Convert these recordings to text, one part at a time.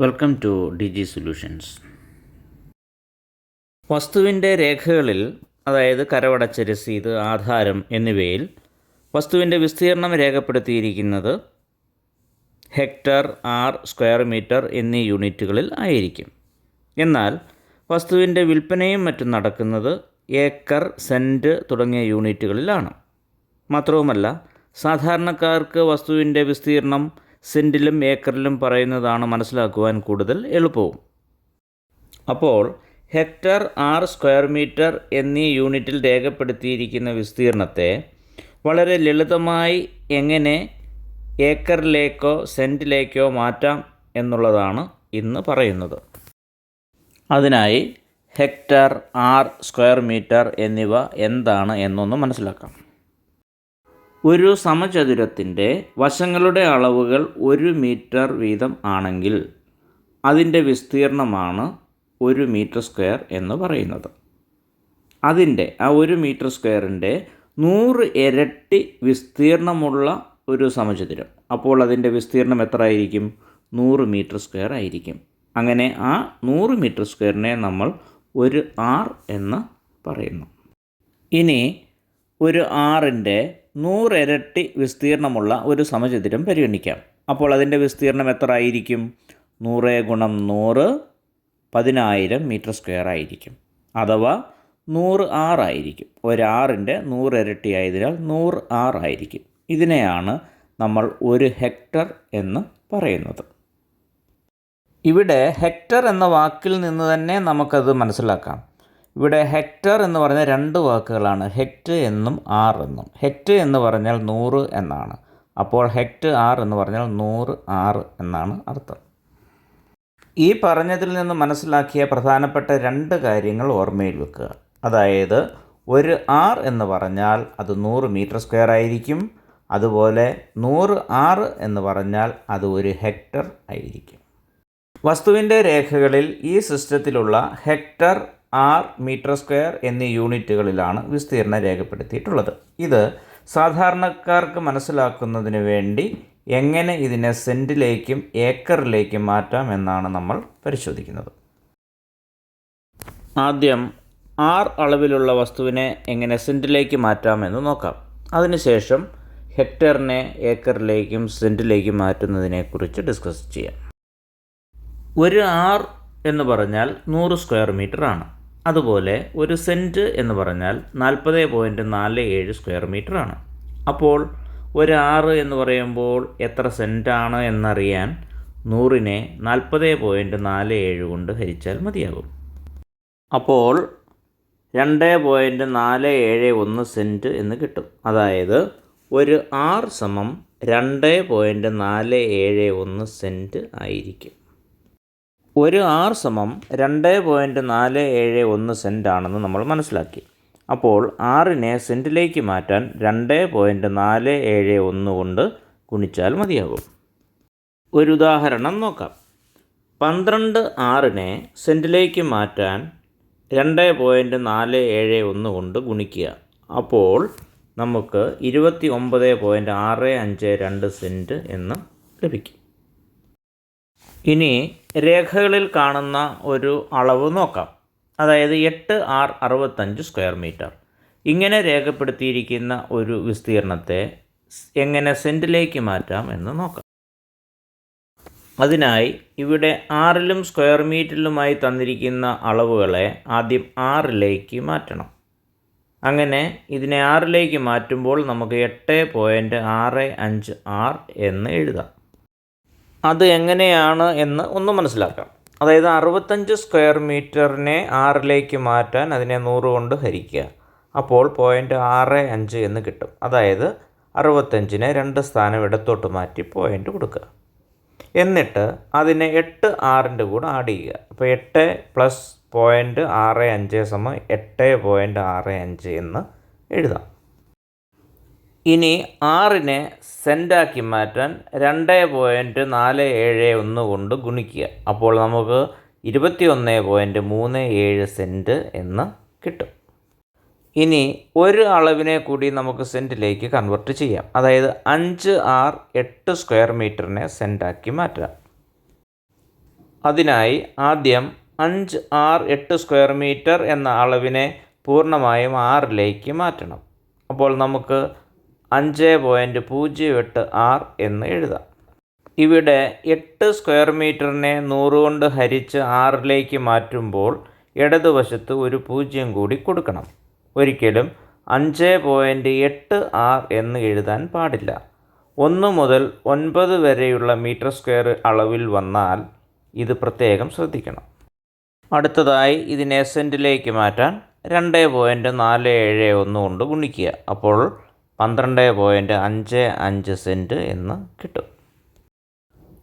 Welcome to D G solutions. വസ്തുവിന്റെ രേഖകളിൽ അതായത് കരവടച്ച രസീത് ആധാരം എന്നിവയിൽ വസ്തുവിന്റെ വിസ്തീർണം രേഖപ്പെടുത്തിയിരിക്കുന്നത് ഹെക്ടർ ആർ സ്ക്വയർ മീറ്റർ എന്നീ യൂണിറ്റുകളിൽ ആയിരിക്കും. എന്നാൽ വസ്തുവിന്റെ വിൽപ്പനയും മറ്റും നടക്കുന്നത് ഏക്കർ സെന്റ് തുടങ്ങിയ യൂണിറ്റുകളിലാണ്. മാത്രവുമല്ല സാധാരണക്കാർക്ക് വസ്തുവിന്റെ വിസ്തീർണം സെന്റിലും ഏക്കറിലും പറയുന്നതാണ് മനസ്സിലാക്കുവാൻ കൂടുതൽ എളുപ്പവും. അപ്പോൾ ഹെക്ടർ ആർ സ്ക്വയർ മീറ്റർ എന്നീ യൂണിറ്റിൽ രേഖപ്പെടുത്തിയിരിക്കുന്ന വിസ്തീർണത്തെ വളരെ ലളിതമായി എങ്ങനെ ഏക്കറിലേക്കോ സെന്റിലേക്കോ മാറ്റാം എന്നുള്ളതാണ് ഇന്ന് പറയുന്നത്. അതിനായി ഹെക്ടർ ആർ സ്ക്വയർ മീറ്റർ എന്നിവ എന്താണ് എന്നൊന്ന് മനസ്സിലാക്കാം. ഒരു സമചതുരത്തിന്റെ വശങ്ങളുടെ അളവുകൾ ഒരു മീറ്റർ വീതം ആണെങ്കിൽ അതിന്റെ വിസ്തീർണമാണ് ഒരു മീറ്റർ സ്ക്വയർ എന്ന് പറയുന്നത്. അതിന്റെ ആ ഒരു മീറ്റർ സ്ക്വയറിന്റെ നൂറ് ഇരട്ടി വിസ്തീർണമുള്ള ഒരു സമചതുരം. അപ്പോൾ അതിന്റെ വിസ്തീർണം എത്ര ആയിരിക്കും നൂറ് മീറ്റർ സ്ക്വയർ ആയിരിക്കും. അങ്ങനെ ആ നൂറ് മീറ്റർ സ്ക്വയറിനെ നമ്മൾ ഒരു ആർ എന്ന് പറയുന്നു. ഇനി ഒരു ആറിന്റെ നൂറിരട്ടി വിസ്തീർണമുള്ള ഒരു സമചതുരം പരിഗണിക്കാം. അപ്പോൾ അതിന്റെ വിസ്തീർണം എത്ര ആയിരിക്കും നൂറ് ഗുണം നൂറ് പതിനായിരം മീറ്റർ സ്ക്വയർ ആയിരിക്കും. അഥവാ നൂറ് ആറായിരിക്കും ഒരാറിന്റെ നൂറിരട്ടി ആയതിനാൽ നൂറ് ആറായിരിക്കും ഇതിനെയാണ് നമ്മൾ ഒരു ഹെക്ടർ എന്ന് പറയുന്നത്. ഇവിടെ ഹെക്ടർ എന്ന വാക്കിൽ നിന്ന് തന്നെ നമുക്കത് മനസ്സിലാക്കാം. ഇവിടെ ഹെക്ടർ എന്ന് പറഞ്ഞാൽ രണ്ട് വാക്കുകളാണ്. ഹെക്ട് എന്നും ആർ എന്നും. ഹെക്ട് എന്ന് പറഞ്ഞാൽ നൂറ് എന്നാണ്. അപ്പോൾ ഹെക്ട് ആർ എന്ന് പറഞ്ഞാൽ നൂറ് ആർ എന്നാണ് അർത്ഥം. ഈ പറഞ്ഞതിൽ നിന്ന് മനസ്സിലാക്കിയ പ്രധാനപ്പെട്ട രണ്ട് കാര്യങ്ങൾ ഓർമ്മയിൽ വെക്കുക. അതായത് ഒരു ആർ എന്ന് പറഞ്ഞാൽ അത് നൂറ് മീറ്റർ സ്ക്വയർ ആയിരിക്കും. അതുപോലെ നൂറ് ആർ എന്ന് പറഞ്ഞാൽ അത് ഒരു ഹെക്ടർ ആയിരിക്കും. വസ്തുവിന്റെ രേഖകളിൽ ഈ സിസ്റ്റത്തിലുള്ള ഹെക്ടർ ആർ മീറ്റർ സ്ക്വയർ എന്നീ യൂണിറ്റുകളിലാണ് വിസ്തീർണം രേഖപ്പെടുത്തിയിട്ടുള്ളത്. ഇത് സാധാരണക്കാർക്ക് മനസ്സിലാക്കുന്നതിന് വേണ്ടി എങ്ങനെ ഇതിനെ സെന്റിലേക്കും ഏക്കറിലേക്കും മാറ്റാം എന്നാണ് നമ്മൾ പരിശോധിക്കുന്നത്. ആദ്യം ആർ അളവിലുള്ള വസ്തുവിനെ എങ്ങനെ സെന്റിലേക്ക് മാറ്റാമെന്ന് നോക്കാം. അതിനുശേഷം ഹെക്ടറിനെ ഏക്കറിലേക്കും സെന്റിലേക്കും മാറ്റുന്നതിനെക്കുറിച്ച് ഡിസ്കസ് ചെയ്യാം. ഒരു ആർ എന്ന് പറഞ്ഞാൽ നൂറ് സ്ക്വയർ മീറ്റർ ആണ്. അതുപോലെ ഒരു സെന്റ് എന്ന് പറഞ്ഞാൽ നാൽപ്പത് പോയിന്റ് നാല് ഏഴ് സ്ക്വയർ മീറ്റർ ആണ്. അപ്പോൾ ഒരു ആറ് എന്ന് പറയുമ്പോൾ എത്ര സെന്റാണ് എന്നറിയാൻ നൂറിനെ നാൽപ്പത് പോയിന്റ് നാല് ഏഴ് കൊണ്ട് ഹരിച്ചാൽ മതിയാകും. അപ്പോൾ രണ്ട് പോയിന്റ് നാല് ഏഴ് ഒന്ന് സെന്റ് എന്ന് കിട്ടും. അതായത് ഒരു ആർ സമം രണ്ട് പോയിന്റ് നാല് ഏഴ് ഒന്ന് സെന്റ് ആയിരിക്കും. ഒരു ആർ സമം രണ്ട് പോയിന്റ് നാല് ഏഴ് ഒന്ന് സെന്റ് ആണെന്ന് നമ്മൾ മനസ്സിലാക്കി. അപ്പോൾ ആറിനെ സെന്റിലേക്ക് മാറ്റാൻ രണ്ട് പോയിന്റ് നാല് ഏഴ് ഒന്ന് കൊണ്ട് ഗുണിച്ചാൽ മതിയാകും. ഒരു ഉദാഹരണം നോക്കാം. പന്ത്രണ്ട് ആറിനെ സെന്റിലേക്ക് മാറ്റാൻ രണ്ട് പോയിന്റ് നാല് ഏഴ് ഒന്ന് കൊണ്ട് ഗുണിക്കുക. അപ്പോൾ നമുക്ക് ഇരുപത്തി ഒമ്പത് പോയിന്റ് ആറ് അഞ്ച് രണ്ട് സെന്റ് എന്ന് ലഭിക്കും. ഇനി രേഖകളിൽ കാണുന്ന ഒരു അളവ് നോക്കാം. അതായത് എട്ട് ആർ അറുപത്തഞ്ച് സ്ക്വയർ മീറ്റർ. ഇങ്ങനെ രേഖപ്പെടുത്തിയിരിക്കുന്ന ഒരു വിസ്തീർണത്തെ എങ്ങനെ സെന്റിലേക്ക് മാറ്റാം എന്ന് നോക്കാം. അതിനായി ഇവിടെ ആറിലും സ്ക്വയർ മീറ്ററിലുമായി തന്നിരിക്കുന്ന അളവുകളെ ആദ്യം ആറിലേക്ക് മാറ്റണം. അങ്ങനെ ഇതിനെ ആറിലേക്ക് മാറ്റുമ്പോൾ നമുക്ക് എട്ട് പോയിന്റ് ആറ് അഞ്ച് ആർ എന്ന് എഴുതാം. അത് എങ്ങനെയാണ് എന്ന് ഒന്ന് മനസ്സിലാക്കാം. അതായത് അറുപത്തഞ്ച് സ്ക്വയർ മീറ്ററിനെ ആറിലേക്ക് മാറ്റാൻ അതിനെ നൂറ് കൊണ്ട് ഹരിക്കുക. അപ്പോൾ പോയിന്റ് ആറ് അഞ്ച് എന്ന് കിട്ടും. അതായത് അറുപത്തഞ്ചിനെ രണ്ട് സ്ഥാനം ഇടത്തോട്ട് മാറ്റി പോയിന്റ് കൊടുക്കുക. എന്നിട്ട് അതിനെ എട്ട് ആറിന്റെ കൂടെ ആഡ് ചെയ്യുക. അപ്പോൾ എട്ട് പ്ലസ് പോയിന്റ് ആറ് അഞ്ച് സമം എട്ട് പോയിന്റ് ആറ് അഞ്ച് എന്ന് എഴുതാം. ഇനി ആറിനെ സെന്റാക്കി മാറ്റാൻ രണ്ട് പോയിന്റ് നാല് ഏഴ് ഒന്ന് കൊണ്ട് ഗുണിക്കുക. അപ്പോൾ നമുക്ക് ഇരുപത്തി ഒന്ന് പോയിന്റ് മൂന്ന് ഏഴ് സെന്റ് എന്ന് കിട്ടും. ഇനി ഒരു അളവിനെ കൂടി നമുക്ക് സെന്റിലേക്ക് കൺവെർട്ട് ചെയ്യാം. അതായത് അഞ്ച് ആർ എട്ട് സ്ക്വയർ മീറ്ററിനെ സെന്റാക്കി മാറ്റാം. അതിനായി ആദ്യം അഞ്ച് ആർ എട്ട് സ്ക്വയർ മീറ്റർ എന്ന അളവിനെ പൂർണമായും ആറിലേക്ക് മാറ്റണം. അപ്പോൾ നമുക്ക് അഞ്ച് പോയിന്റ് പൂജ്യം എട്ട് ആർ എന്ന് എഴുതാം. ഇവിടെ എട്ട് സ്ക്വയർ മീറ്ററിനെ നൂറ് കൊണ്ട് ഹരിച്ച് ആറിലേക്ക് മാറ്റുമ്പോൾ ഇടതുവശത്ത് ഒരു പൂജ്യം കൂടി കൊടുക്കണം. ഒരിക്കലും അഞ്ച് പോയിന്റ് എട്ട് ആർ എന്ന് എഴുതാൻ പാടില്ല. ഒന്ന് മുതൽ ഒൻപത് വരെയുള്ള മീറ്റർ സ്ക്വയർ അളവിൽ വന്നാൽ ഇത് പ്രത്യേകം ശ്രദ്ധിക്കണം. അടുത്തതായി ഇതിനെ സെന്റിലേക്ക് മാറ്റാൻ രണ്ട് പോയിന്റ് നാല് ഏഴ് ഒന്ന് കൊണ്ട് ഗുണിക്കുക. അപ്പോൾ പന്ത്രണ്ട് പോയിന്റ് അഞ്ച് അഞ്ച് സെന്റ് എന്ന് കിട്ടും.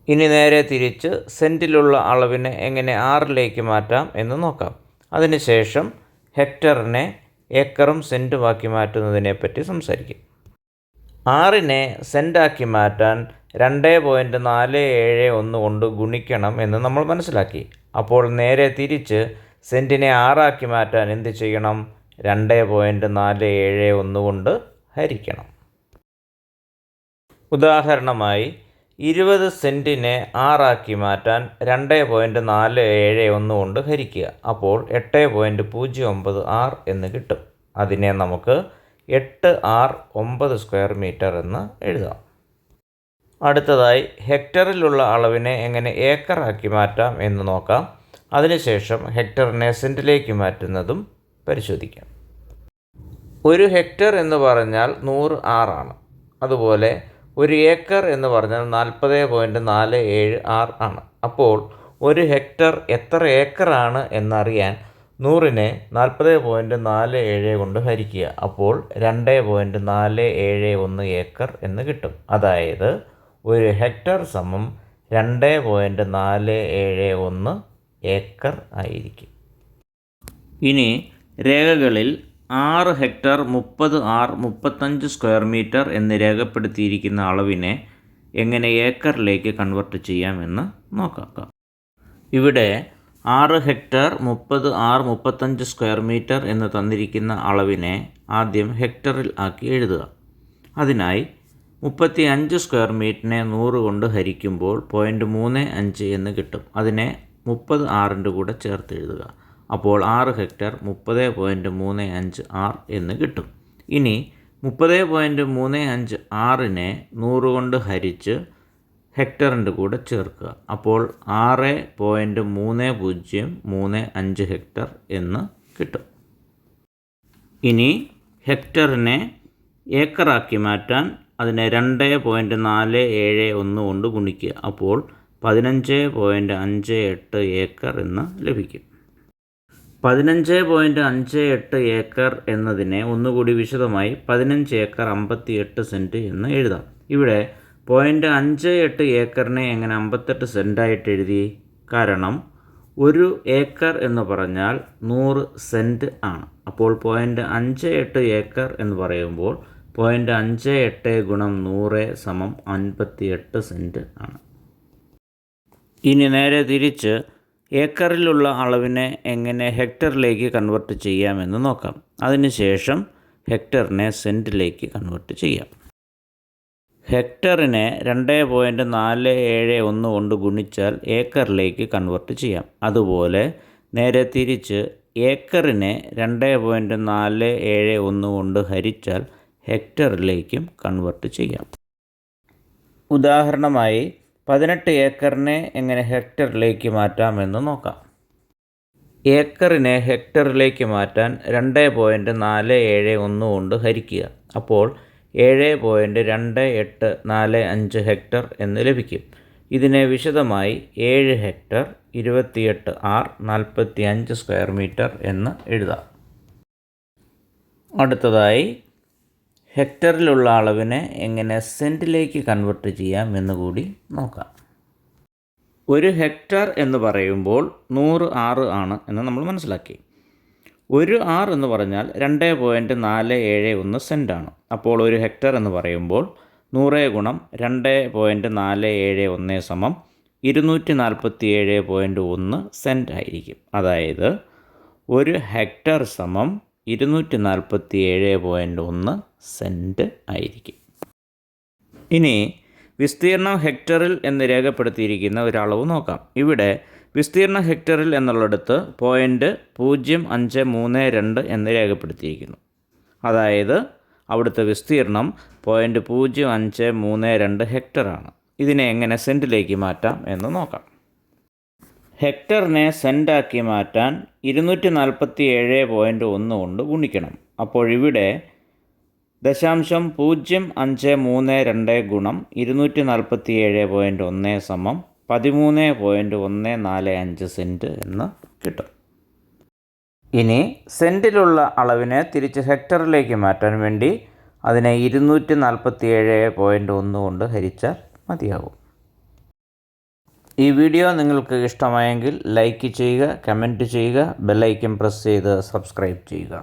ഇനി നേരെ തിരിച്ച് സെന്റിലുള്ള അളവിനെ എങ്ങനെ ആറിലേക്ക് മാറ്റാം എന്ന് നോക്കാം. അതിനുശേഷം ഹെക്ടറിനെ ഏക്കറും സെന്റുമാക്കി മാറ്റുന്നതിനെപ്പറ്റി സംസാരിക്കും. ആറിനെ സെന്റാക്കി മാറ്റാൻ രണ്ട് പോയിന്റ് നാല് ഏഴ് ഒന്ന് കൊണ്ട് ഗുണിക്കണം എന്ന് നമ്മൾ മനസ്സിലാക്കി. അപ്പോൾ നേരെ തിരിച്ച് സെന്റിനെ ആറാക്കി മാറ്റാൻ എന്ത് ചെയ്യണം? രണ്ട് പോയിന്റ് നാല് ഏഴ് ഒന്ന് കൊണ്ട് ഹരിക്കണം ഉദാഹരണമായി ഇരുപത് സെന്റിനെ ആറാക്കി മാറ്റാൻ രണ്ട് പോയിന്റ് നാല് ഏഴ് ഒന്ന് കൊണ്ട് ഹരിക്കുക. അപ്പോൾ എട്ട് പോയിന്റ് പൂജ്യം ഒമ്പത് ആർ എന്ന് കിട്ടും. അതിനെ നമുക്ക് എട്ട് ആർ ഒമ്പത് സ്ക്വയർ മീറ്റർ എന്ന് എഴുതാം. അടുത്തതായി ഹെക്ടറിലുള്ള അളവിനെ എങ്ങനെ ഏക്കറാക്കി മാറ്റാം എന്ന് നോക്കാം. അതിനുശേഷം ഹെക്ടറിനെ സെന്റിലേക്ക് മാറ്റുന്നതും പരിശോധിക്കാം. ഒരു ഹെക്ടർ എന്ന് പറഞ്ഞാൽ നൂറ് ആറാണ് അതുപോലെ ഒരു ഏക്കർ എന്ന് പറഞ്ഞാൽ നാൽപ്പത് പോയിന്റ് നാല് ഏഴ് ആറ് ആണ്. അപ്പോൾ ഒരു ഹെക്ടർ എത്ര ഏക്കറാണ് എന്നറിയാൻ നൂറിനെ നാൽപ്പത് പോയിന്റ് നാല് ഏഴ് കൊണ്ട് ഹരിക്കുക. അപ്പോൾ രണ്ട് പോയിന്റ് നാല് ഏഴ് ഒന്ന് ഏക്കർ എന്ന് കിട്ടും. അതായത് ഒരു ഹെക്ടർ സമം രണ്ട് പോയിന്റ് നാല് ഏഴ് ഒന്ന് ഏക്കർ ആയിരിക്കും. ഇനി രേഖകളിൽ ആറ് ഹെക്ടർ മുപ്പത് ആർ മുപ്പത്തഞ്ച് സ്ക്വയർ മീറ്റർ എന്ന് രേഖപ്പെടുത്തിയിരിക്കുന്ന അളവിനെ എങ്ങനെ ഏക്കറിലേക്ക് കൺവെർട്ട് ചെയ്യാമെന്ന് നോക്കാം ഇവിടെ ആറ് ഹെക്ടർ മുപ്പത് ആർ മുപ്പത്തഞ്ച് സ്ക്വയർ മീറ്റർ എന്ന് തന്നിരിക്കുന്ന അളവിനെ ആദ്യം ഹെക്ടറിൽ ആക്കി എഴുതുക. അതിനായി മുപ്പത്തി അഞ്ച് സ്ക്വയർ മീറ്ററിനെ നൂറ് കൊണ്ട് ഹരിക്കുമ്പോൾ പോയിന്റ് മൂന്ന് അഞ്ച് എന്ന് കിട്ടും. അതിനെ മുപ്പത് ആറിന്റെ കൂടെ ചേർത്ത് എഴുതുക. അപ്പോൾ ആറ് ഹെക്ടർ മുപ്പത് പോയിന്റ് മൂന്ന് അഞ്ച് ആർ എന്ന് കിട്ടും. ഇനി മുപ്പത് പോയിന്റ് മൂന്ന് അഞ്ച് ആറിനെ നൂറ് കൊണ്ട് ഹരിച്ച് ഹെക്ടറിന്റെ കൂടെ ചേർക്കുക. അപ്പോൾ ആറ് പോയിന്റ് മൂന്ന് പൂജ്യം മൂന്ന് അഞ്ച് ഹെക്ടർ എന്ന് കിട്ടും. ഇനി ഹെക്ടറിനെ ഏക്കറാക്കി മാറ്റാൻ അതിനെ രണ്ട് പോയിന്റ് നാല് ഏഴ് ഒന്ന് കൊണ്ട് ഗുണിക്കുക. അപ്പോൾ പതിനഞ്ച് പോയിന്റ് അഞ്ച് എട്ട് ഏക്കർ എന്ന് ലഭിക്കും. പതിനഞ്ച് പോയിന്റ് അഞ്ച് എട്ട് ഏക്കർ എന്നതിനെ ഒന്നുകൂടി വിശദമായി പതിനഞ്ച് ഏക്കർ അമ്പത്തി എട്ട് സെന്റ് എന്ന് എഴുതാം. ഇവിടെ പോയിന്റ് അഞ്ച് എട്ട് ഏക്കറിനെ എങ്ങനെ അമ്പത്തെട്ട് സെന്റായിട്ട് എഴുതി? കാരണം ഒരു ഏക്കർ എന്ന് പറഞ്ഞാൽ നൂറ് സെന്റ് ആണ്. അപ്പോൾ പോയിന്റ് അഞ്ച് എട്ട് ഏക്കർ എന്ന് പറയുമ്പോൾ പോയിന്റ് അഞ്ച് എട്ട് ഗുണം നൂറ് സമം അൻപത്തി എട്ട് സെന്റ് ആണ്. ഇനി നേരെ തിരിച്ച് ഏക്കറിലുള്ള അളവിനെ എങ്ങനെ ഹെക്ടറിലേക്ക് കൺവെർട്ട് ചെയ്യാമെന്ന് നോക്കാം. അതിനുശേഷം ഹെക്ടറിനെ സെന്റിലേക്ക് കൺവെർട്ട് ചെയ്യാം. ഹെക്ടറിനെ രണ്ട് പോയിന്റ് നാല് ഏഴ് ഒന്ന് കൊണ്ട് ഗുണിച്ചാൽ ഏക്കറിലേക്ക് കൺവെർട്ട് ചെയ്യാം. അതുപോലെ നേരെ തിരിച്ച് ഏക്കറിനെ രണ്ട് പോയിന്റ് നാല് ഏഴ് ഒന്ന് കൊണ്ട് ഹരിച്ചാൽ ഹെക്ടറിലേക്കും കൺവെർട്ട് ചെയ്യാം. ഉദാഹരണമായി പതിനെട്ട് ഏക്കറിനെ എങ്ങനെ ഹെക്ടറിലേക്ക് മാറ്റാമെന്ന് നോക്കാം. ഏക്കറിനെ ഹെക്ടറിലേക്ക് മാറ്റാൻ രണ്ട് പോയിന്റ് നാല് ഏഴ് ഒന്ന് കൊണ്ട് ഹരിക്കുക. അപ്പോൾ ഏഴ് പോയിന്റ് രണ്ട് എട്ട് നാല് അഞ്ച് ഹെക്ടർ എന്ന് ലഭിക്കും. ഇതിനെ വിശദമായി ഏഴ് ഹെക്ടർ ഇരുപത്തിയെട്ട് ആർ നാൽപ്പത്തി അഞ്ച് സ്ക്വയർ മീറ്റർ എന്ന് എഴുതാം. അടുത്തതായി ഹെക്ടറിലുള്ള അളവിനെ എങ്ങനെ സെന്റിലേക്ക് കൺവെർട്ട് ചെയ്യാം എന്ന് കൂടി നോക്കാം. ഒരു ഹെക്ടർ എന്ന് പറയുമ്പോൾ നൂറ് ആറ് ആണ് എന്ന് നമ്മൾ മനസ്സിലാക്കി. ഒരു ആർ എന്ന് പറഞ്ഞാൽ രണ്ട് പോയിന്റ് നാല് ഏഴ് ഒന്ന് സെന്റാണ് അപ്പോൾ ഒരു ഹെക്ടർ എന്ന് പറയുമ്പോൾ നൂറ് ഗുണം രണ്ട് പോയിന്റ് നാല് ഏഴ് ഒന്ന് സമം ഇരുന്നൂറ്റി നാൽപ്പത്തി ഏഴ് പോയിന്റ് ഒന്ന് സെന്റ് ആയിരിക്കും. അതായത് ഒരു ഹെക്ടർ സമം ഇരുന്നൂറ്റി നാൽപ്പത്തി ഏഴ് പോയിന്റ് ഒന്ന് സെന്റ് ആയിരിക്കും. ഇനി വിസ്തീർണം ഹെക്ടറിൽ എന്ന് രേഖപ്പെടുത്തിയിരിക്കുന്ന ഒരളവ് നോക്കാം. ഇവിടെ വിസ്തീർണം ഹെക്ടറിൽ എന്നുള്ളടത്ത് പോയിന്റ് പൂജ്യം അഞ്ച് മൂന്ന് രണ്ട് എന്ന് രേഖപ്പെടുത്തിയിരിക്കുന്നു. അതായത് അവിടുത്തെ വിസ്തീർണം പോയിന്റ് പൂജ്യം അഞ്ച് മൂന്ന് രണ്ട് ഹെക്ടറാണ്. ഇതിനെ എങ്ങനെ സെന്റിലേക്ക് മാറ്റാം എന്ന് നോക്കാം. ഹെക്ടറിനെ സെന്റാക്കി മാറ്റാൻ ഇരുന്നൂറ്റി നാൽപ്പത്തി ഏഴ് പോയിന്റ് ഒന്ന് കൊണ്ട് ഗുണിക്കണം. അപ്പോൾ ഇവിടെ ദശാംശം പൂജ്യം അഞ്ച് മൂന്ന് രണ്ട് ഗുണം ഇരുന്നൂറ്റി നാൽപ്പത്തി ഏഴ് പോയിന്റ് ഒന്ന് സമം പതിമൂന്ന് പോയിന്റ് ഒന്ന് നാല് അഞ്ച് സെന്റ് എന്ന് കിട്ടും. ഇനി സെന്റിലുള്ള അളവിനെ തിരിച്ച് ഹെക്ടറിലേക്ക് മാറ്റാൻ വേണ്ടി അതിനെ ഇരുന്നൂറ്റി നാൽപ്പത്തി ഏഴ് പോയിന്റ് ഒന്ന് കൊണ്ട് ഹരിച്ചാൽ മതിയാകും ഈ വീഡിയോ നിങ്ങൾക്ക് ഇഷ്ടമായെങ്കിൽ ലൈക്ക് ചെയ്യുക കമന്റ് ചെയ്യുക ബെല്ലൈക്കൻ പ്രസ് ചെയ്ത് സബ്സ്ക്രൈബ് ചെയ്യുക.